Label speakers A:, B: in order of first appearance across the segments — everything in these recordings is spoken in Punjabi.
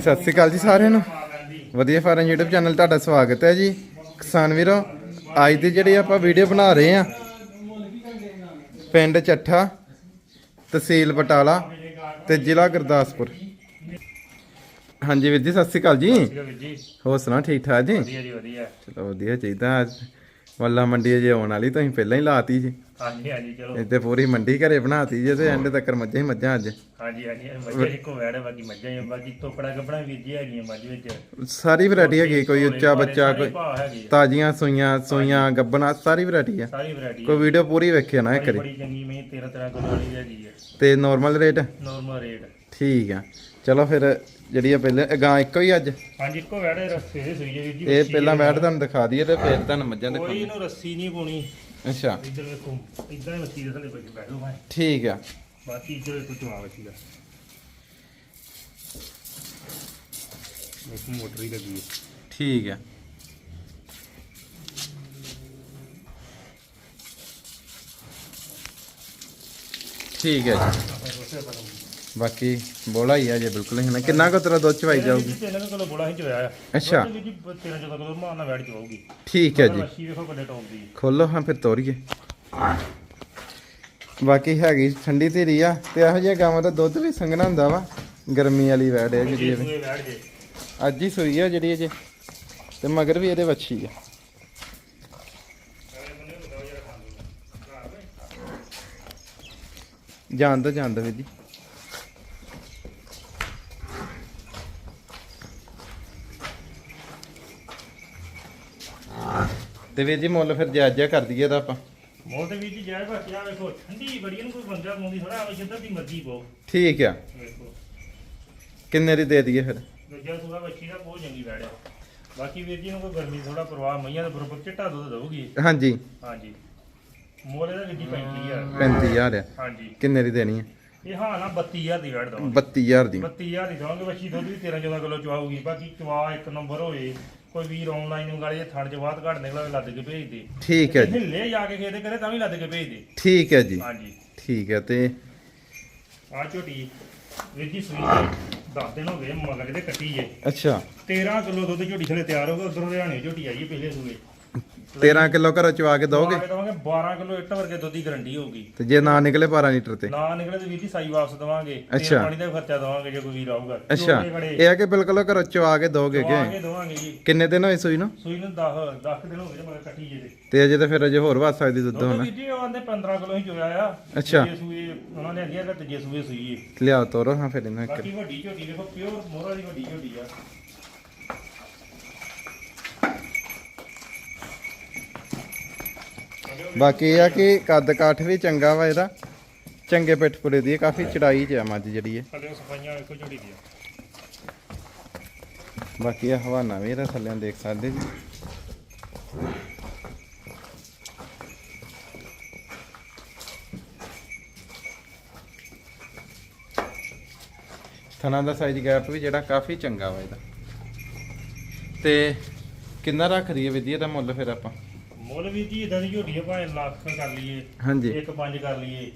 A: ਸਤਿ ਸ੍ਰੀ ਅਕਾਲ ਜੀ ਸਾਰਿਆਂ ਨੂੰ। ਵਧੀਆ ਫਾਰਮ YouTube ਚੈਨਲ ਤੁਹਾਡਾ ਸਵਾਗਤ ਹੈ ਜੀ। ਕਿਸਾਨ ਵੀਰੋ ਅੱਜ ਦੀ ਜਿਹੜੀ ਆਪਾਂ ਵੀਡੀਓ ਬਣਾ ਰਹੇ ਆ ਪਿੰਡ ਚੱਠਾ ਤਹਿਸੀਲ ਬਟਾਲਾ ਤੇ ਜ਼ਿਲ੍ਹਾ ਗੁਰਦਾਸਪੁਰ। ਹਾਂਜੀ ਵੀਰ ਜੀ ਸਤਿ ਸ੍ਰੀ ਅਕਾਲ ਜੀ। ਹੋਰ ਸੁਣਾ ਠੀਕ ਠਾਕ ਜੀ?
B: ਵਧੀਆ ਜੀ ਵਧੀਆ।
A: ਚਲੋ ਵਧੀਆ ਚਾਹੀਦਾ। ਵੱਲਾ ਮੰਡੀ ਜੇ ਆਉਣ ਵਾਲੀ ਤੁਸੀਂ ਪਹਿਲਾਂ ਹੀ ਲਾਤੀ ਜੀ।
B: ਹਾਂਜੀ ਹਾਂਜੀ ਚਲੋ।
A: ਇੱਥੇ ਪੂਰੀ ਮੰਡੀ ਘਰੇ ਬਣਾਤੀ ਜੇ ਤੇ ਐਂਡ ਤੱਕ ਮੱਝਾਂ ਹੀ ਮੱਝਾਂ ਅੱਜ।
B: ਹਾਂਜੀ ਹਾਂਜੀ ਮੱਝਾਂ ਇੱਕੋ ਵੈੜ ਹੈ ਬਾਕੀ ਮੱਝਾਂ ਹੀ ਆ, ਬਾਕੀ ਤੋਕੜਾ ਗੱਬਣਾ ਵੀਰ ਜੀ ਹੈਗੀਆਂ ਮੱਝ ਵਿੱਚ।
A: ਸਾਰੀ ਵੈਰਾਈਟੀ ਹੈਗੀ ਕੋਈ ਉੱਚਾ ਬੱਚਾ ਕੋਈ
B: ਆ,
A: ਤਾਜ਼ੀਆਂ ਸੂਈਆਂ ਸੂਈਆਂ ਗੱਬਣਾ ਸਾਰੀ ਵੈਰਾਈਟੀ ਆ।
B: ਸਾਰੀ ਵੈਰਾਈਟੀ
A: ਕੋਈ ਵੀਡੀਓ ਪੂਰੀ ਵੇਖਿਓ ਨਾ ਇੱਕ ਵਾਰੀ।
B: ਬੜੀ ਚੰਗੀ ਮੈਂ 13 13 ਕਿਲੋ ਵਾਲੀ ਹੈਗੀ ਹੈ
A: ਤੇ ਨਾਰਮਲ ਰੇਟ
B: ਨੋਰਮਲ ਰੇਟ
A: ਠੀਕ ਆ। ਚਲੋ ਫਿਰ ਜਿਹੜੀ ਆ ਪਹਿਲੇ ਇਹ ਗਾਂ ਇੱਕੋ ਹੀ ਅੱਜ?
B: ਹਾਂਜੀ ਇੱਕੋ ਵੈੜ ਰਸਤੇ ਦੇ ਸੂਈ ਵੀਰ ਜੀ
A: ਇਹ ਪਹਿਲਾਂ। ਵੈਟ ਤੁਹਾਨੂੰ ਦਿਖਾ ਦਈਏ ਤੇ ਫਿਰ ਤੁਹਾਨੂੰ ਮੱਝਾਂ
B: ਕੋਈ
A: ਦਿਖਾਉਂਦੇ
B: ਇਹਨੂੰ ਰੱਸੀ ਨਹੀਂ ਪਾਉਣੀ।
A: ਅੱਛਾ।
B: ਇੱਧਰ ਵੇਖੋ ਇਦਾਂ ਹੀ ਮੱਛੀ ਦੇ ਥੱਲੇ ਕੋਈ ਬੈਠੋ ਮੈਂ
A: ਠੀਕ ਆ।
B: ਬਾਕੀ ਇੱਧਰ ਵੇਖੋ ਚਵਾ ਮੱਛੀ ਦਾ। ਵੇਖੋ ਮੋਟਰ ਹੀ ਲੱਗੀ
A: ਠੀਕ ਆ। ਠੀਕ ਹੈ ਜੀ। ਬਾਕੀ ਬੋਲਾ ਹੀ ਆ ਜੇ ਬਿਲਕੁਲ ਹੀ। ਨਾ ਕਿੰਨਾ ਕੁ ਤੇਰਾ ਦੁੱਧ ਚਵਾਈ ਜਾਊਗੀ?
B: ਤਿੰਨ ਕਿਲੋ ਬੋਲਾ ਹੀ ਚੋਇਆ ਆ।
A: ਅੱਛਾ।
B: ਦੁੱਧ ਵੀ 13 14 ਕਿਲੋ ਮਾਂ ਨਾਲ ਵੈੜ ਚਵਾਉਗੀ
A: ਠੀਕ ਹੈ ਜੀ।
B: ਮੱਛੀ ਵੇਖੋ ਕਿੰਨੇ ਟੌਪ ਦੀ। ਹੈ।
A: ਖੋਲੋ ਹਾਂ ਫਿਰ ਤੋਰੀਏ। ਬਾਕੀ ਹੈਗੀ ਠੰਡੀ ਧੀਰੀ ਆ ਤੇ ਇਹੋ ਜਿਹੀਆਂ ਗਾਵਾਂ ਦਾ ਦੁੱਧ ਵੀ ਸੰਘਣਾ ਹੁੰਦਾ ਵਾ। ਗਰਮੀ ਵਾਲੀ ਵੈੜ ਹੈ ਜਿਹੜੀ ਇਹ। ਅੱਜ ਹੀ ਸੂਈ ਆ ਜਿਹੜੀ ਅਜੇ ਤੇ ਮਗਰ ਵੀ ਇਹਦੇ ਵੱਛੀ ਆ। ਜਾਣਦਾ ਜਾਣਦਾ ਵੀਰ ਜੀ। ਤੇ ਵੀਰ ਜੀ ਮੁੱਲ ਫਿਰ ਜਾਇਜ਼ਾ ਕਰ ਦਈਏ ਤਾਂ ਆਪਾਂ।
B: ਮੋਲ ਤੇ ਵੀ ਜੀ ਜਾਇ ਬਸ ਆ ਵੇਖੋ ਠੰਡੀ ਬੜੀ ਇਹਨੂੰ ਕੋਈ ਬੰਦਾ ਪਾਉਂਦੀ ਥੋੜਾ ਆਵੇ ਜਿੱਦਾਂ ਦੀ ਮਰਜ਼ੀ ਪਾਓ।
A: ਠੀਕ ਆ।
B: ਵੇਖੋ।
A: ਕਿੰਨੇ ਦੀ ਦੇ ਦਈਏ ਫਿਰ?
B: ਦੂਜਾ ਸੂਆ ਬੱਚੀ ਦਾ ਬਹੁਤ ਚੰਗੀ ਵੈੜ ਆ। ਬਾਕੀ ਵੀਰ ਜੀ ਨੂੰ ਕੋਈ ਗਰਮੀ ਥੋੜਾ ਪ੍ਰਵਾਹ ਮਈਆਂ ਦੇ ਬਰੋਬਰ ਚਿੱਟਾ ਦੁੱਧ ਦਊਗੀ।
A: ਹਾਂਜੀ।
B: ਹਾਂਜੀ। ਮੋਲ ਇਹਦਾ ਜੀ 35000
A: 35000 ਆ।
B: ਹਾਂਜੀ।
A: ਕਿੰਨੇ ਦੀ ਦੇਣੀ ਹੈ
B: ਇਹ ਹਾਂ ਨਾ 32000 ਦੀ ਵੈੜ ਦਵਾਂਗੇ।
A: 32000 ਦੀ।
B: 32000 ਦੀ ਦਵਾਂਗੇ ਬੱਚੀ ਦੁੱਧ ਵੀ 13 14 ਕਿਲੋ ਚਵਾਉਗੀ ਬਾਕੀ ਚਵਾ ਇੱਕ ਨੰਬਰ ਹੋਏ। ਕੋਈ ਵੀਰ ਆਨਲਾਈਨ ਮੰਗਾਲੇ ਜੇ ਥਣ ਚ ਬਾਤ ਘੱਟ ਨਿਕਲਾ ਲੱਦ ਕੇ ਭੇਜ ਦੇ।
A: ਠੀਕ ਹੈ ਜੀ।
B: ਹਿੱਲੇ ਜਾ ਕੇ ਖੇਦੇ ਕਰੇ ਤਾਂ ਵੀ ਲੱਦ ਕੇ ਭੇਜ ਦੇ।
A: ਠੀਕ ਹੈ ਜੀ।
B: ਹਾਂਜੀ।
A: ਠੀਕ ਹੈ ਤੇ
B: ਆ ਝੋਟੀ ਵੀਰ ਜੀ ਸੂਈ ਤੇ 10 ਦਿਨ ਹੋ ਗਏ ਮਗਰ ਦੇ ਕੱਟੀ ਜੇ।
A: ਅੱਛਾ।
B: 13 ਕਿਲੋ ਦੁੱਧ ਝੋਟੀ ਥਲੇ ਤਿਆਰ ਹੋ ਗਿਆ ਉਧਰੋਂ ਹਰਿਆਣੇ ਝੋਟੀ ਆਈ ਹੈ ਪਿਛਲੇ ਸੂਏ।
A: 13 ਕਿਲੋ ਘਰੋਂ ਚਵਾ ਕੇ ਦੋਗੇ?
B: ਦਵਾਂਗੇ ਦਵਾਂਗੇ 12 ਕਿਲੋ ਇੱਟ ਵਰਗੇ ਦੁੱਧ ਦੀ ਗਰੰਟੀ ਹੋਊਗੀ।
A: ਤੇ ਜੇ ਨਾ ਨਿਕਲੇ 12 ਲੀਟਰ ਤੇ?
B: ਨਾ ਨਿਕਲੇ ਤੇ ਵੀਰ ਜੀ ਸਾਈ ਵਾਪਸ ਦਵਾਂਗੇ।
A: ਅੱਛਾ।
B: ਪਾਣੀ ਦਾ ਵੀ ਖਰਚਾ ਦਵਾਂਗੇ ਜੇ ਕੋਈ ਵੀਰ ਆਊਗਾ।
A: ਅੱਛਾ।
B: ਖੜੇ।
A: ਇਹ ਆ ਕਿ ਬਿਲਕੁਲ ਘਰੋਂ ਚਵਾ ਕੇ ਦੋਗੇ ਕਿ?
B: ਦਵਾਂਗੇ ਦਵਾਂਗੇ ਜੀ।
A: ਕਿੰਨੇ ਦਿਨ ਹੋਏ ਸੂਈ ਨੂੰ?
B: ਸੂਈ ਨੂੰ 10 10 ਦਿਨ ਹੋ ਗਏ ਜੇ ਮਗਰ ਕੱਟੀ ਜੇ ਦੇ।
A: ਤੇ ਅਜੇ ਤਾਂ ਫਿਰ ਅਜੇ ਹੋਰ ਵੱਧ ਸਕਦੀ ਦੁੱਧ ਹੋਣਾ।
B: ਵੀਰ ਜੀ ਉਹ ਆਂਦੇ 15 ਕਿਲੋ ਹੀ ਚੋਇਆ ਆ।
A: ਅੱਛਾ।
B: ਤੀਜੇ ਸੂਏ ਉਹਨਾਂ ਨੇ ਅੰਦਿਆ ਤੇ ਜੇ ਸੂਈ ਹੈ
A: ਲਿਆਓ ਤੋਰੋ ਹਾਂ ਫਿਰ ਇਹਨਾਂ ਇੱਕ।
B: ਬਾਕੀ ਵੱਡੀ ਝੋਟੀ ਵੇਖੋ ਪਿਓਰ ਮੋਹਰਾ ਦੀ ਵੱਡੀ ਝੋਟੀ ਆ।
A: ਬਾਕੀ ਇਹ ਆ ਕਿ ਕੱਦ ਕਾਠ ਵੀ ਚੰਗਾ ਵਾ ਇਹਦਾ। ਚੰਗੇ ਪਿੱਠਪੁਰੇ ਦੀ ਹੈ, ਕਾਫੀ ਚੜਾਈ 'ਚ ਆ ਮੱਝ ਜਿਹੜੀ ਹੈ
B: ਥੱਲੇ ਸਫਾਈਆਂ ਵੇਖੋ ਝੋਟੀ ਦੀਆਂ।
A: ਬਾਕੀ ਇਹ ਹਵਾਨਾ ਵੀ ਇਹਦਾ ਥੱਲੇ ਦੇਖ ਸਕਦੇ ਜੀ। ਥਣਾ ਦਾ ਸਾਈਜ਼ ਗੈਪ ਵੀ ਜਿਹੜਾ ਕਾਫੀ ਚੰਗਾ ਵਾ ਇਹਦਾ। ਤੇ ਕਿੰਨਾ ਰੱਖ ਦਈਏ ਵਿਧੀ ਦਾ ਮੁੱਲ ਫਿਰ ਆਪਾਂ?
B: ਮੁੱਲ ਵੀ ਜੀ ਇਦਾਂ ਦੀ ਝੋਟੀ ਆ ਭਾਵੇਂ ਲੱਖ ਕਰ ਲਈਏ
A: ਹਾਂਜੀ।
B: ਇੱਕ ਪੰਜ ਕਰ ਲਈਏ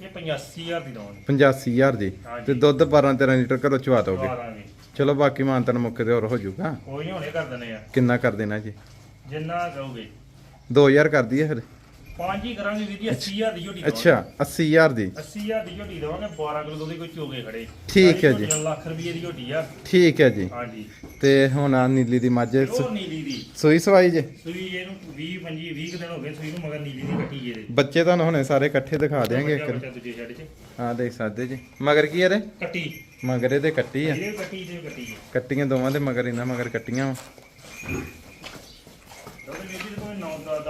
B: ਇਹ 85000 ਦੀ ਦਵਾਂਗੇ
A: 85000 ਦੀ।
B: ਹਾਂਜੀ।
A: ਤੇ ਦੁੱਧ 12 13 ਲੀਟਰ ਘਰੋਂ ਚਵਾ ਦੋਗੇ।
B: ਦਾਂਗੇ
A: ਚਲੋ ਬਾਕੀ ਮਾਨਤਨ ਮੁੱਕੇ ਤੇ ਹੋਰ ਹੋ ਜਾਊਗਾ।
B: ਕੋਈ ਨਹੀਂ ਹੁਣੇ ਕਰ ਦਿੰਦੇ ਆ।
A: ਕਿੰਨਾ ਕਰ ਦੇਣਾ ਜੀ?
B: ਜਿੰਨਾ ਕਹੋਗੇ
A: 2000 ਕਰ ਦਈਏ ਫਿਰ।
B: ਪੰਜ ਹੀ ਕਰਾਂਗੇ ਵੀਰ ਜੀ 80000 ਦੀ ਝੋਟੀ
A: ਅੱਛਾ 80000 ਦੀ।
B: 80000 ਦੀ ਝੋਟੀ ਦਵਾਂਗੇ 12 ਕਿਲੋ ਦੀ ਕੋਈ ਚੋਗੇ ਖੜੇ।
A: ਠੀਕ ਹੈ ਜੀ।
B: ਝੋਟੀਆਂ ਲੱਖ ਰੁਪਏ ਦੀ ਝੋਟੀ ਆ।
A: ਠੀਕ ਹੈ ਜੀ।
B: ਹਾਂਜੀ।
A: ਤੇ ਹੁਣ ਆ ਨੀਲੀ ਦੀ ਮੱਝ।
B: ਨੀਲੀ ਦੀ।
A: ਸੂਈ ਸਵਾਈ ਜੇ?
B: ਸੂਈ ਇਹਨੂੰ 20 25 20 ਕੁ ਦਿਨ ਹੋ ਗਏ ਸੂਈ ਨੂੰ ਮਗਰ ਨੀਲੀ ਦੀ ਕੱਟੀ ਜੇ
A: ਬੱਚੇ ਤੁਹਾਨੂੰ ਹੁਣੇ ਸਾਰੇ ਇਕੱਠੇ ਦਿਖਾ ਦੇਾਂਗੇ ਇੱਕ ਹਾਂ ਦੇਖ ਸਕਦੇ ਜੀ। ਮਗਰ ਕੀ ਇਹਦੇ?
B: ਕੱਟੀ।
A: ਮਗਰ ਇਹਦੇ ਕੱਟੀ ਆ।
B: ਇਹ ਕੱਟੀ ਤੇ ਕੱਟੀ ਹੈ
A: ਕੱਟੀਆਂ ਦੋਵਾਂ ਦੇ ਮਗਰ ਇਹਨਾਂ ਮਗਰ ਕੱਟੀਆਂ ਵਾ।
B: ਦੁੱਧ ਵੀਰ ਜੀ ਕੋਈ 9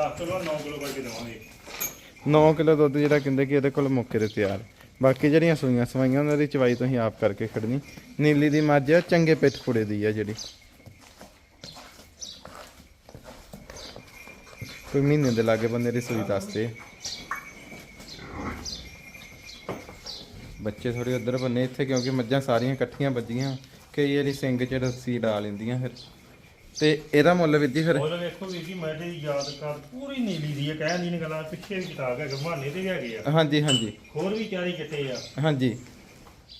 B: 10 ਕਿਲੋ 9 ਕਿਲੋ ਕਰਕੇ ਦਵਾਂਗੇ।
A: 9 ਕਿਲੋ ਦੁੱਧ ਜਿਹੜਾ ਕਹਿੰਦੇ ਕਿ ਇਹਦੇ ਕੋਲ ਮੌਕੇ ਤੇ ਤਿਆਰ। ਬਾਕੀ ਜਿਹੜੀਆਂ ਸੂਈਆਂ ਸਵਾਈਆਂ, ਉਹਨਾਂ ਦੀ ਚਵਾਈ ਤੁਸੀਂ ਆਪ ਕਰਕੇ ਖੜਨੀ। ਨੀਲੀ ਦੀ ਮੱਝ ਆ ਚੰਗੇ ਪਿੱਠ ਪੁੜੇ ਦੀ ਆ ਜਿਹੜੀ। ਕੋਈ ਮਹੀਨੇ ਦੇ ਲਾਗੇ ਬੰਦੇ ਦੀ ਸੂਈ ਦੱਸਦੇ। ਬੱਚੇ ਥੋੜੇ ਉਧਰ ਬੰਨੇ ਇੱਥੇ ਕਿਉਂਕਿ ਮੱਝਾਂ ਸਾਰੀਆਂ ਇਕੱਠੀਆਂ ਵੱਜੀਆਂ। ਕਈ ਵਾਰੀ ਸਿੰਗ ਚ ਰੱਸੀ ਡਾ ਲੈਂਦੀਆਂ ਫਿਰ। ਤੇ ਇਹਦਾ ਮੁੱਲ ਵਿੱਧੀ ਫਿਰ
B: ਉਹ ਵੇਖੋ ਵੀਰ ਜੀ ਮੈਂ ਤੇ ਯਾਦ ਕਰ ਪੂਰੀ ਨੀਲੀ ਦੀ ਹੈ ਕਹਿਣ ਦੀ ਨਹੀਂ ਗੱਲਾਂ ਪਿੱਛੇ ਵੀ ਕਿਤਾਬ ਹੈ ਗਮਾਨੇ ਤੇ ਹੈਗੇ ਆ।
A: ਹਾਂਜੀ ਹਾਂਜੀ।
B: ਹੋਰ ਵੀ ਚਾਰੀ ਚਿੱਟੇ ਆ।
A: ਹਾਂਜੀ।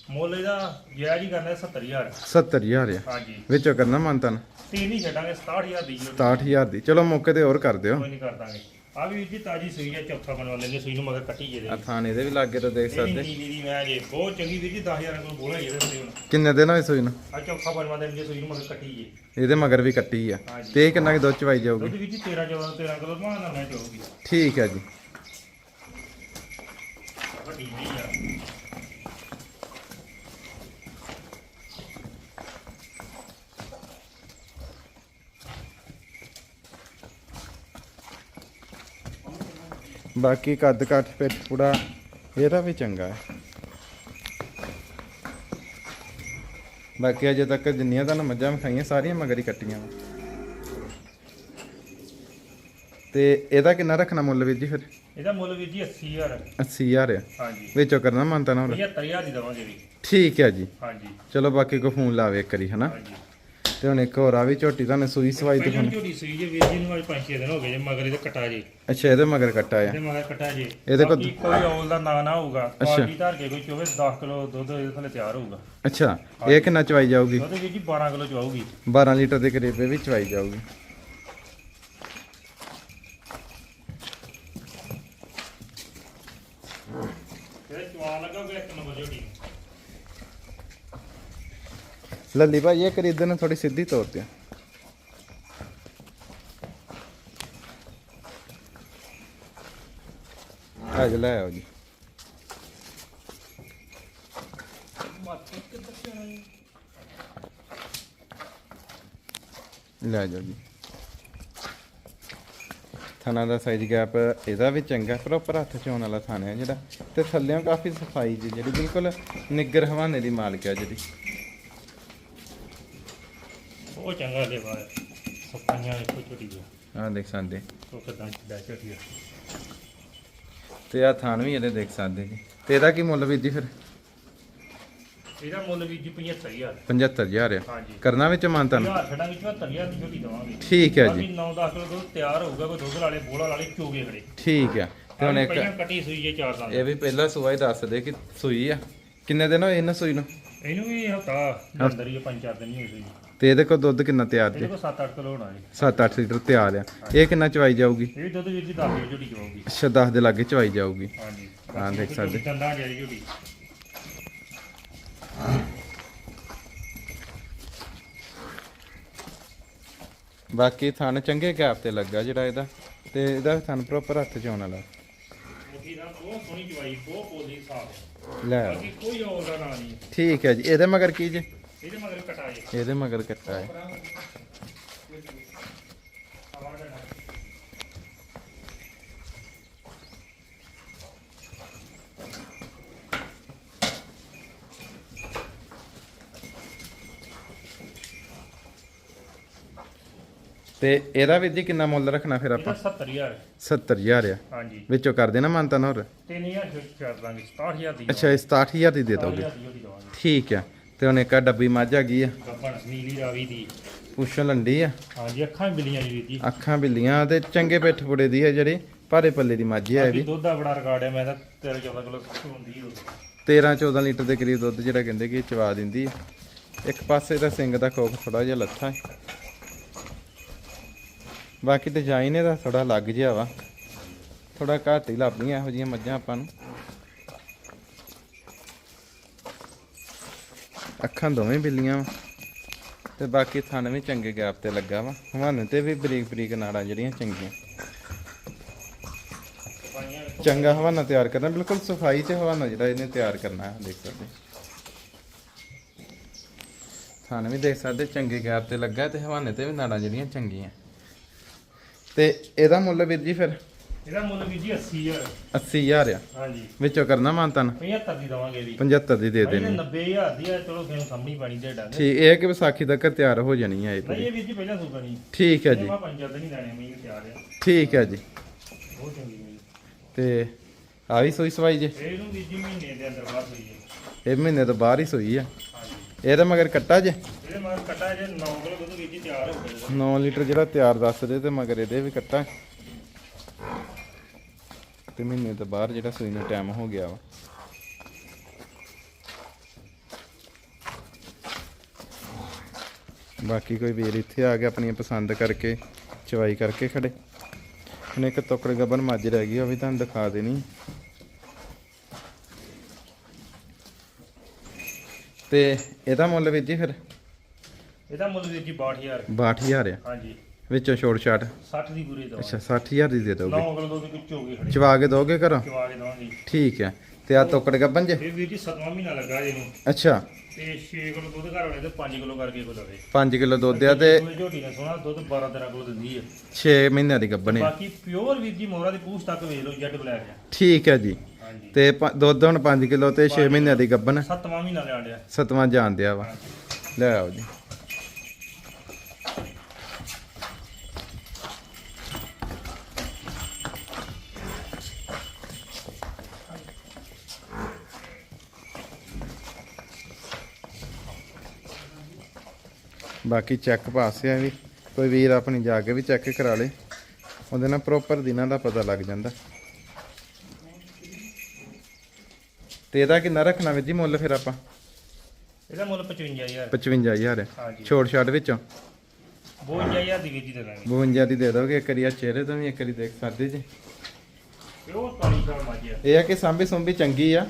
B: ਮੁੱਲ ਇਹਦਾ ਜਾਇਜ਼ ਹੀ ਕਰਨਾ 70000
A: 70000 ਆ।
B: ਹਾਂਜੀ।
A: ਵਿੱਚੋਂ ਕਰਨਾ ਮੰਨਤਨ
B: ਤੇ? ਨਹੀਂ ਛੱਡਾਂਗੇ 67000 ਦੀ। ਜੀ
A: 67000 ਦੀ। ਚਲੋ ਮੌਕੇ ਤੇ ਹੋਰ ਕਰ ਦਿਓ।
B: ਕੋਈ ਨਹੀਂ ਕਰ ਦਾਂਗੇ। ਆ ਵੀ ਜੀ ਤਾਜੀ ਸੂਈ ਹੈ ਚੌਥਾ ਬਣਵਾ ਲੈਂਦੇ ਸੂਈ ਨੂੰ ਮਗਰ ਕੱਟੀ ਜੇ
A: ਆ ਥਾਣੇ ਦੇ ਵੀ ਲਾਗੇ ਤਾਂ ਦੇਖ ਸਕਦੇ।
B: ਨੀਲੀ ਦੀ ਮੈਂ ਜੇ ਬਹੁਤ ਚੰਗੀ ਵੀਰ ਜੀ 10000 ਕੋਲ ਬੋਲਾ ਇਹਦੇ ਹੁੰਦੇ ਹੁਣ।
A: ਕਿੰਨੇ ਦਿਨ ਹੋਏ ਸੂਈ ਨੂੰ?
B: ਆ ਚੌਥਾ ਬਣਵਾ ਲੈਂਦੇ ਸੂਈ ਨੂੰ ਮਗਰ ਕੱਟੀ ਜੇ।
A: ਇਹਦੇ ਮਗਰ ਵੀ ਕੱਟੀ ਆ। ਤੇ ਇਹ ਕਿੰਨਾ ਕਿ ਦੁੱਧ ਚਵਾਈ ਜਾਊਗੀ?
B: ਦੁੱਧ ਜੀ 13 14 13 ਕਿਲੋ ਮਾਂ ਨਾ ਮੈਂ ਚਾਹੂਗੀ
A: ਠੀਕ ਹੈ ਜੀ।
B: ਵੱਡੀ ਜੀ ਆ।
A: ਬਾਕੀ ਕੱਦ ਕੱਟ ਪਿੱਠ ਪੂੜਾ ਇਹਦਾ ਵੀ ਚੰਗਾ ਹੈ। ਬਾਕੀ ਅਜੇ ਤੱਕ ਜਿੰਨੀਆਂ ਤੁਹਾਨੂੰ ਮੱਝਾਂ ਵਿਖਾਈਆਂ ਸਾਰੀਆਂ ਮਗਰ ਹੀ ਕੱਟੀਆਂ ਵਾਂ। ਤੇ ਇਹਦਾ ਕਿੰਨਾ ਰੱਖਣਾ ਮੁੱਲ ਵੀਰ ਜੀ ਫਿਰ?
B: ਇਹਦਾ ਮੁੱਲ ਵੀਰ ਜੀ 80000
A: 80000 ਆ।
B: ਹਾਂਜੀ।
A: ਵਿੱਚੋਂ ਕਰਨਾ ਮੰਨਤਾ ਨਾ ਹੋਰ।
B: 75000 ਦੀ ਦਵਾਂਗੇ ਵੀ।
A: ਠੀਕ ਹੈ ਜੀ।
B: ਹਾਂਜੀ।
A: ਚਲੋ ਬਾਕੀ ਕੋ ਫੋਨ ਲਾਵੇ ਇੱਕ ਵਾਰੀ ਹਨਾ
B: ਹਾਂਜੀ।
A: ਤੇ ਹੁਣ ਇੱਕ ਹੋਰ ਆ ਵੀ ਝੋਟੀ ਤੁਹਾਨੂੰ ਸੂਈ ਸਵਾਈ
B: ਪਹਿਲਾਂ
A: ਦਿਖਾਉਣੀ।
B: ਝੋਟੀ ਸੂਈ ਜੇ ਵੀਰ ਜੀ ਨੂੰ ਅੱਜ 5-6 ਦਿਨ ਹੋ ਗਏ ਜੇ ਮਗਰ ਇਹਦੇ ਕਟਾ ਜੇ।
A: ਅੱਛਾ ਇਹਦੇ ਮਗਰ ਕੱਟਾ ਆ।
B: ਇਹਦੇ ਮਗਰ ਕਟਾ ਜੇ।
A: ਇਹਦੇ ਕੋਲ-
B: ਕੋਈ ਔਲ ਦਾ ਨਾਂ ਨਾ ਹੋਊਗਾ। ਕੁਆਲਿਟੀ ਧਾਰ ਕੇ ਕੋਈ ਚੋਵੇ 10 ਕਿਲੋ ਦੁੱਧ ਇਹਦੇ ਥੱਲੇ ਤਿਆਰ ਹੋਊਗਾ।
A: ਅੱਛਾ ਇਹ ਕਿੰਨਾ ਚਵਾਈ ਜਾਊਗੀ?
B: ਦੁੱਧ ਵੀਰ ਜੀ 12 ਕਿਲੋ ਚਵਾਊਗੀ।
A: 12 ਲੀਟਰ ਦੇ ਕਰੀਬ ਇਹ ਵੀ ਚਵਾਈ ਜਾਊਗੀ
B: ਇਹਦਾ ਚਵਾ ਲੱਗਾ ਹੋਊਗਾ ਇੱਕ ਨੰਬਰ ਝੋਟੀ
A: ਲੱਲੀ ਭਾਈ ਇਹ ਖਰੀਦਣ ਨੂੰ ਥੋੜੀ ਸਿੱਧੀ ਤੌਰ ਤੇ। ਆ। ਅੱਜ ਲੈ ਲੈ ਜਾਓ ਜੀ। ਥਾਣਾ ਦਾ ਸਾਈਜ਼ ਗੈਪ ਇਹਦਾ ਵੀ ਚੰਗਾ ਪ੍ਰੋਪਰ ਹੱਥ ਚ ਆਉਣ ਵਾਲਾ ਥਾਣਾ ਹੈ ਜਿਹੜਾ। ਤੇ ਥੱਲੇੋਂ ਕਾਫੀ ਸਫ਼ਾਈ ਜੀ, ਜਿਹੜੀ ਬਿਲਕੁਲ ਨਿੱਗਰ ਹਵਾਨੇ ਦੀ ਮਾਲਕ ਹੈ ਜਿਹੜੀ।
B: ਉਹ ਚੰਗਾ ਬਾਹਰ ਇੱਕੋ
A: ਆਹ ਦੇਖ ਸਕਦੇ।
B: ਉਹ ਕਿਦਾਂ ਆ।
A: ਤੇ ਆ ਥਾਨ ਵੀ ਇਹਦੇ ਦੇਖ ਸਕਦੇ ਜੀ। ਤੇ ਇਹਦਾ ਕੀ ਮੁੱਲ ਵੀਰ ਜੀ ਫਿਰ?
B: ਇਹਦਾ ਮੁੱਲ ਵੀਰ ਜੀ 75000
A: 75000 ਆ।
B: ਹਾਂਜੀ।
A: ਕਰਨਾ ਵਿੱਚ ਮਾਨਤਾ ਨੂੰ
B: ਹਜ਼ਾਰ ਛੱਡਾਂਗੇ 74000 ਦੀ ਝੋਟੀ ਦਵਾਂਗੇ।
A: ਠੀਕ ਹੈ ਜੀ।
B: 9-10 ਕਿਲੋ ਦੁੱਧ ਤਿਆਰ ਹੋਊਗਾ ਕੋਈ ਦੁੱਧ ਵਾਲੇ ਬੋਲਾ ਵਾਲੇ ਚੋਗੇ ਖੜੇ।
A: ਠੀਕ ਆ। ਤੇ ਹੁਣ ਇੱਕ
B: ਪਹਿਲਾਂ ਕੱਟੀ ਸੂਈ ਜੇ ਚਾਰ ਦੰਦ
A: ਇਹ ਵੀ ਪਹਿਲਾਂ ਸੂਆ ਹੀ ਦੱਸ ਦੇ ਕਿ ਸੂਈ ਆ। ਕਿੰਨੇ ਦਿਨ ਹੋਏ ਇਹਨਾਂ ਸੂਈ ਨੂੰ?
B: ਇਹਨੂੰ ਵੀ ਹਫਤਾ ਅੰਦਰ ਹੀ ਆ, ਪੰਜ ਚਾਰ ਦਿਨ ਹੀ ਹੋਏ
A: ਤੇ ਇਹਦੇ ਕੋਲ ਦੁੱਧ ਕਿੰਨਾ ਤਿਆਰ
B: ਇਹਦੇ
A: ਜੀ?
B: ਕੋਲ 7-8 ਕਿਲੋ ਹੋਣਾ ਜੀ।
A: 7-8 ਲੀਟਰ ਤਿਆਰ ਆ। ਇਹ ਕਿੰਨਾ ਚਵਾਈ ਜਾਊਗੀ?
B: ਇਹ ਵੀ ਦੁੱਧ ਵੀਰ ਜੀ 10 ਕਿਲੋ ਝੋਟੀ ਚਵਾਉਗੀ
A: ਅੱਛਾ 10 ਦੇ ਲਾਗੇ ਚਵਾਈ ਜਾਊਗੀ।
B: ਹਾਂਜੀ।
A: ਹਾਂ, ਦੇਖ ਸਕਦੇ।
B: ਦੰਦਾਂ ਜਿਹੜੀ ਝੋਟੀ।
A: ਬਾਕੀ ਥਣ ਚੰਗੇ ਗੈਪ ਤੇ ਲੱਗਾ ਜਿਹੜਾ ਇਹਦਾ। ਤੇ ਇਹਦਾ ਥਣ ਪ੍ਰੋਪਰ ਹੱਥ ਚ ਆਉਣ ਵਾਲਾ।
B: ਮੋਟੀ ਦਾ ਬਹੁਤ ਸੋਹਣੀ ਚਵਾਈ ਬਹੁਤ ਪੋਲੀ ਸਾਫ਼
A: ਲੈ।
B: ਬਾਕੀ ਕੋਈ ਹੋਰ ਦਾ ਨਾਂ ਨਹੀਂ
A: ਠੀਕ ਹੈ ਜੀ ਇਹਦੇ ਮਗਰ ਕੀ ਜੀ?
B: ਇਹਦੇ ਮਗਰ ਕਟਾ ਜੇ
A: ਇਹਦੇ ਮਗਰ ਕੱਟਾ ਹੈ
B: ਹਵਾ ਦਾ
A: ਤੇ ਇਹਦਾ ਵੀਰ ਜੀ ਕਿੰਨਾ ਮੁੱਲ ਰੱਖਣਾ ਫਿਰ
B: ਇਹਦਾ
A: ਆਪਾਂ
B: 70000
A: 70000 ਆ।
B: ਹਾਂਜੀ।
A: ਵਿੱਚੋਂ ਕਰ ਦੇਣਾ ਮਾਨਤਾ ਹੋਰ?
B: 3000 ਛੱਡ ਛੱਡ ਦਾਂਗੇ 67000 ਦੀ
A: ਅੱਛਾ ਇਹ 67000 ਦੀ ਦੇ ਦੋਗੇ।
B: 67000 ਦੀ ਝੋਟੀ ਦਵਾਂਗੇ।
A: ਠੀਕ ਆ। ਤੇ ਹੁਣ ਇੱਕ ਆ ਡੱਬੀ ਮੱਝ ਆ ਗਈ ਆ।
B: ਗੱਬਣ ਨੀਲੀ ਰਾਵੀ ਦੀ।
A: ਪੁੱਛਣ ਲੰਡੀ ਆ।
B: ਹਾਂਜੀ ਅੱਖਾਂ ਬਿਲੀਆਂ ਜੀ
A: ਅੱਖਾਂ ਬਿੱਲੀਆਂ ਤੇ ਚੰਗੇ ਪਿੱਠ ਪੁੜੇ ਦੀ ਆ ਜਿਹੜੀ ਭਾਰੇ ਪੱਲੇ ਦੀ ਮੱਝ ਆ ਇਹ ਵੀ।
B: ਦੁੱਧ ਦਾ ਬੜਾ ਰਿਕਾਰਡ ਹੈ ਮੈਂ ਤਾਂ 13 14 ਕਿਲੋ ਹੁੰਦੀ ਹੋ
A: 13 14 ਲੀਟਰ ਦੇ ਕਰੀਬ ਦੁੱਧ ਜਿਹੜਾ ਕਹਿੰਦੇ ਕਿ ਚਵਾ ਦਿੰਦੀ ਆ। ਇੱਕ ਪਾਸੇ ਦਾ ਸਿੰਗ ਦਾ ਕੋਕ ਥੋੜਾ ਜਿਹਾ ਲੱਥਾ ਹੈ। ਬਾਕੀ ਡਿਜ਼ਾਈਨ ਇਹਦਾ ਥੋੜਾ ਲੱਗ ਜਿਹਾ ਵਾ। ਥੋੜਾ ਘੱਟ ਹੀ ਲੱਭਦੀਆਂ ਇਹੋ ਜਿਹੀਆਂ ਮੱਝਾਂ ਆਪਾਂ ਨੂੰ। ਅੱਖਾਂ ਦੋਵੇਂ ਬਿੱਲੀਆਂ ਵਾ। ਤੇ ਬਾਕੀ ਥਣ ਵੀ ਚੰਗੇ ਗੈਪ ਤੇ ਲੱਗਾ ਵਾ। ਹਵਾਨੇ ਤੇ ਵੀ ਬਰੀਕ ਬਰੀਕ ਨਾੜਾਂ ਜਿਹੜੀਆਂ ਚੰਗੀਆਂ। ਚੰਗਾ ਹਵਾਨਾ ਤਿਆਰ ਕਰਨਾ। ਬਿਲਕੁਲ ਸਫ਼ਾਈ 'ਚ ਹਵਾਨਾ ਜਿਹੜਾ ਇਹਨੇ ਤਿਆਰ ਕਰਨਾ ਹੈ ਦੇਖ ਸਕਦੇ ਥਾਨ ਵੀ ਦੇਖ ਸਕਦੇ, ਚੰਗੇ ਗੈਪ ਤੇ ਲੱਗਾ ਤੇ ਹਵਾਨੇ ਤੇ ਵੀ ਨਾੜਾਂ ਜਿਹੜੀਆਂ ਚੰਗੀਆਂ। ਤੇ ਇਹਦਾ ਮੁੱਲ ਵੀਰ ਜੀ ਫਿਰ?
B: ਇਹਦਾ ਮੁੱਲ ਵੀਰ ਜੀ 80000
A: 80000 ਆ।
B: ਹਾਂਜੀ।
A: ਵਿੱਚੋਂ ਕਰਨਾ ਮਾਨਤਨ
B: 75 ਦੀ ਦਵਾਂਗੇ ਵੀ
A: 75 ਦੀ ਦੇ ਦੇਣੀ।
B: 90000 ਦੀ ਆ ਚਲੋ ਫਿਰ ਸਾਹਮਣੀ ਪਾਣੀ ਦੇ ਡਾਂਗੇ
A: ਠੀਕ ਇਹ ਕਿ ਵਿਸਾਖੀ ਤੱਕ ਤਿਆਰ ਹੋ ਜਾਣੀ ਹੈ ਇਹ
B: ਨਹੀਂ ਵੀਰ ਜੀ ਪਹਿਲਾਂ ਸੂਗਾ ਨਹੀਂ।
A: ਠੀਕ ਹੈ ਜੀ।
B: ਮੈਂ ਪੰਜ ਦਿਨ ਹੀ ਲੈਣੇ ਮੈਂ ਤਿਆਰ ਆ।
A: ਠੀਕ ਹੈ ਜੀ।
B: ਬਹੁਤ ਚੰਗੀ ਮੇਰੀ
A: ਤੇ ਆ ਵੀ ਸੋਈ ਸਵਾਈ ਜੇ?
B: ਇਹਨੂੰ ਵੀਰ ਜੀ ਮਹੀਨੇ ਦੇ ਅੰਦਰ ਬਾਅਦ ਹੋਈ ਹੈ
A: ਇਹ ਮਹੀਨੇ ਤੋਂ ਬਾਹਰ ਹੀ ਸੋਈ ਆ। ਇਹਦੇ ਮਗਰ ਕੱਟਾ ਜੇ?
B: ਇਹਦੇ ਮਗਰ ਕੱਟਾ ਜੇ 9 ਕਿਲੋ ਦੁੱਧ ਵੀ ਜੀ ਤਿਆਰ ਹੋ ਗਿਆ
A: 9 ਲੀਟਰ ਜਿਹੜਾ ਤਿਆਰ ਦੱਸਦੇ ਤੇ ਮਗਰ ਇਹਦੇ ਵੀ ਕੱਟਾ। ਤੇ ਮਹੀਨੇ ਤੋਂ ਬਾਹਰ ਜਿਹੜਾ ਸੂਈ ਨੂੰ ਟਾਈਮ ਹੋ ਗਿਆ ਵਾ। ਬਾਕੀ ਕੋਈ ਵੀਰ ਇੱਥੇ ਆ ਕੇ ਆਪਣੀ ਪਸੰਦ ਕਰਕੇ ਚਵਾਈ ਕਰਕੇ ਖੜੇ। ਹੁਣ ਇੱਕ ਟੋਕਰ ਗੱਬਨ ਮਾਜ ਰਹਿ ਗਈ ਉਹ ਵੀ ਤੁਹਾਨੂੰ ਦਿਖਾ ਦੇਣੀ। ਤੇ ਇਹਦਾ ਮੁੱਲ ਵੀਰ ਜੀ ਫਿਰ?
B: ਇਹਦਾ ਮੁੱਲ ਵੀਰ ਜੀ 62000
A: 62000 ਆ?
B: ਹਾਂਜੀ।
A: ਵਿੱਚੋਂ ਛੋੜ ਛਾਟ?
B: 60 ਦੀ ਪੂਰੀ ਦਵਾ
A: ਅੱਛਾ 60000 ਦੀ ਦੇ ਦੋਗੇ
B: 9 ਕਿਲੋ ਦੁੱਧ ਵਿੱਚ ਹੋ ਗਈ ਖੜੀ।
A: ਚਵਾ ਕੇ ਦੋਗੇ ਘਰੋਂ?
B: ਚਵਾ ਕੇ ਦਵਾਂਗੇ।
A: ਠੀਕ ਹੈ। ਤੇ ਆ ਟੋਕੜ ਗੱਬਨ ਜੇ?
B: ਇਹ ਵੀਰ ਜੀ 7ਵਾਂ ਮਹੀਨਾ ਲੱਗਾ ਇਹਨੂੰ।
A: ਅੱਛਾ।
B: ਤੇ 6 ਕਿਲੋ ਦੁੱਧ ਘਰ ਵਾਲੇ ਤੇ 5 ਕਿਲੋ ਕਰਕੇ ਕੋ ਲਵੇ
A: 5 ਕਿਲੋ ਦੁੱਧ ਆ ਤੇ
B: ਕੋਈ ਝੋਟੀ ਨੇ ਸੋਹਣਾ ਦੁੱਧ 12 13 ਕਿਲੋ ਦਿੰਦੀ ਹੈ
A: 6 ਮਹੀਨਿਆਂ ਦੀ ਗੱਬਨ ਆ।
B: ਬਾਕੀ ਪਿਓਰ ਵੀਰ ਜੀ ਮੋਹਰਾ ਦੀ ਪੂਛ ਤੱਕ ਵੇਖ ਲਓ ਜੱਟ ਬਲੈਕ ਆ।
A: ਠੀਕ ਹੈ ਜੀ। ਤੇ ਪ- ਦੁੱਧ ਹੁਣ 5 ਕਿਲੋ ਤੇ 6 ਮਹੀਨਿਆਂ ਦੀ ਗੱਬਨ
B: 7ਵਾਂ ਮਹੀਨਾ ਲੈਣ ਡਿਆ
A: ਸਤਵਾਂ ਜਾਣ ਦਿਆ ਵਾ। ਲੈ ਆਓ ਜੀ। ਬਾਕੀ ਚੈੱਕ ਪਾਸ ਆ ਵੀ ਕੋਈ ਵੀਰ ਆਪਣੀ ਜਾ ਕੇ ਵੀ ਚੈੱਕ ਕਰਾ ਲੇ। ਉਹਦੇ ਨਾਲ ਪ੍ਰੋਪਰ ਦਿਨਾਂ ਦਾ ਪਤਾ ਲੱਗ ਜਾਂਦਾ। ਤੇ ਇਹਦਾ ਕਿੰਨਾ ਰੱਖਣਾ ਵੀਰ ਜੀ ਮੁੱਲ ਫਿਰ ਆਪਾਂ?
B: ਇਹਦਾ ਮੁੱਲ 55000
A: 55000 ਹੈ।
B: ਹਾਂਜੀ।
A: ਛੋੜ ਛਾੜ ਵਿੱਚੋਂ?
B: 52000 ਦੀ ਜੀ ਦੇ ਦਾਂਗੇ
A: 52 ਦੀ ਦੇ ਦੋਗੇ ਇੱਕ ਵਾਰੀ ਆ ਚਿਹਰੇ ਤੋਂ ਵੀ ਇੱਕ ਵਾਰੀ ਦੇਖ ਸਕਦੇ ਜੀ।
B: ਮਾਜਿਆ
A: ਇਹ ਆ ਕਿ ਸਾਂਭੀ ਸੁੰਭੀ ਚੰਗੀ ਆ।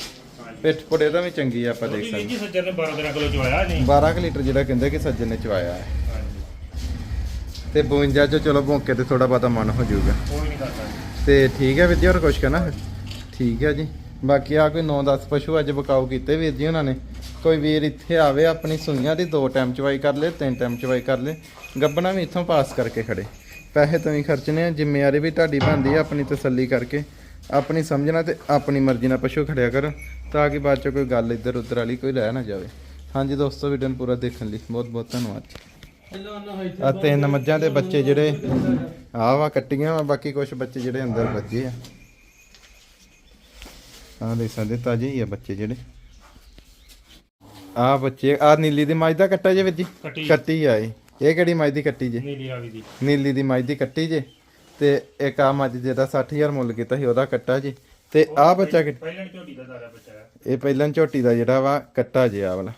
A: ਪਿੱਠ ਪੁੜੇ ਤਾਂ ਵੀ ਚੰਗੀ ਆ ਆਪਾਂ ਦੇਖ ਸਕਦੇ
B: ਜੀ ਸੱਜਰ ਨੇ 12 13 ਕਿਲੋ ਚਵਾਇਆ ਨਹੀਂ
A: 12 ਕੁ ਲੀਟਰ ਜਿਹੜਾ ਕਹਿੰਦੇ ਕਿ ਸੱਜਣ ਨੇ ਚਵਾਇਆ ਹੈ। ਤੇ 52 ਚ ਚਲੋ ਭੌਂਕੇ ਤੇ ਥੋੜਾ ਬਹੁਤਾ ਮਨ ਹੋ ਜਾਊਗਾ।
B: ਕੋਈ ਨਹੀਂ ਕਰਦਾ।
A: ਤੇ ਠੀਕ ਹੈ ਵੀਰ ਜੀ ਹੋਰ ਕੁਛ ਕਹਿਣਾ? ਠੀਕ ਹੈ ਜੀ। ਬਾਕੀ ਆ ਕੋਈ 9-10 ਪਸ਼ੂ ਅੱਜ ਬਕਾਊ ਕੀਤੇ ਵੀਰ ਜੀ ਉਹਨਾਂ ਨੇ। ਕੋਈ ਵੀਰ ਇੱਥੇ ਆਵੇ, ਆਪਣੀ ਸੁਈਆਂ ਦੀ ਦੋ ਟਾਈਮ ਚਵਾਈ ਕਰ ਲੇ, ਤਿੰਨ ਟਾਈਮ ਚਵਾਈ ਕਰ ਲੇ। ਗੱਬਣਾ ਵੀ ਇੱਥੋਂ ਪਾਸ ਕਰਕੇ ਖੜੇ। ਪੈਸੇ ਤੋਂ ਹੀ ਖਰਚਣੇ ਆ, ਜ਼ਿੰਮੇਵਾਰੀ ਵੀ ਤੁਹਾਡੀ ਬਣਦੀ ਆ ਆਪਣੀ ਤਸੱਲੀ ਕਰਕੇ। ਆਪਣੀ ਸਮਝਣਾ ਤੇ ਆਪਣੀ ਮਰਜ਼ੀ ਨਾਲ ਪਸ਼ੂ ਖੜਿਆ ਕਰੋ, ਤਾਂ ਕਿ ਬਾਅਦ ਚ ਕੋਈ ਗੱਲ ਇੱਧਰ ਉੱਧਰ ਵਾਲੀ ਕੋਈ ਰਹਿ ਨਾ ਜਾਵੇ। ਹਾਂਜੀ ਦੋਸਤੋ ਵੀਡੀਓ ਨੂੰ ਪੂਰਾ ਦੇਖਣ ਲਈ ਬਹੁਤ ਬਹੁਤ ਧੰਨਵਾਦ ਆ ਤਿੰਨ ਮੱਝਾਂ ਦੇ ਬੱਚੇ ਜਿਹੜੇ ਆ ਵਾ, ਕੱਟੀਆਂ ਵਾ, ਬਾਕੀ ਕੁਝ ਬੱਚੇ ਜਿਹੜੇ ਅੰਦਰ ਬੱਜੇ ਆ। ਆ ਦੇਖ ਸਕਦੇ ਤਾਜੇ ਹੀ ਆ ਬੱਚੇ ਜਿਹੜੇ। ਆ ਬੱਚੇ ਆ ਨੀਲੀ ਦੀ ਮੱਝ ਦਾ ਕੱਟਾ ਜੇ ਵੀਰ ਜੀ?
B: ਕੱਟੀ।
A: ਆ ਇਹ। ਇਹ ਕਿਹੜੀ ਮੱਝ ਦੀ ਕੱਟੀ ਜੇ?
B: ਨੀਲੀ ਰਾਵੀ ਦੀ।
A: ਨੀਲੀ ਦੀ ਮੱਝ ਦੀ ਕੱਟੀ ਜੇ। ਤੇ ਇੱਕ ਆ ਮੱਝ ਜਿਹਦਾ 60000 ਮੁੱਲ ਕੀਤਾ ਸੀ ਉਹਦਾ ਕੱਟਾ ਜੇ। ਤੇ ਆ ਬੱਚਾ ਕਿ-
B: ਪਹਿਲਾਂ ਝੋਟੀ ਦਾ ਦਾਰਾ ਬੱਚਾ।
A: ਇਹ ਪਹਿਲਾਂ ਝੋਟੀ ਦਾ ਜਿਹੜਾ ਵਾ ਕੱਟਾ ਜੇ ਆ ਵਾਲਾ।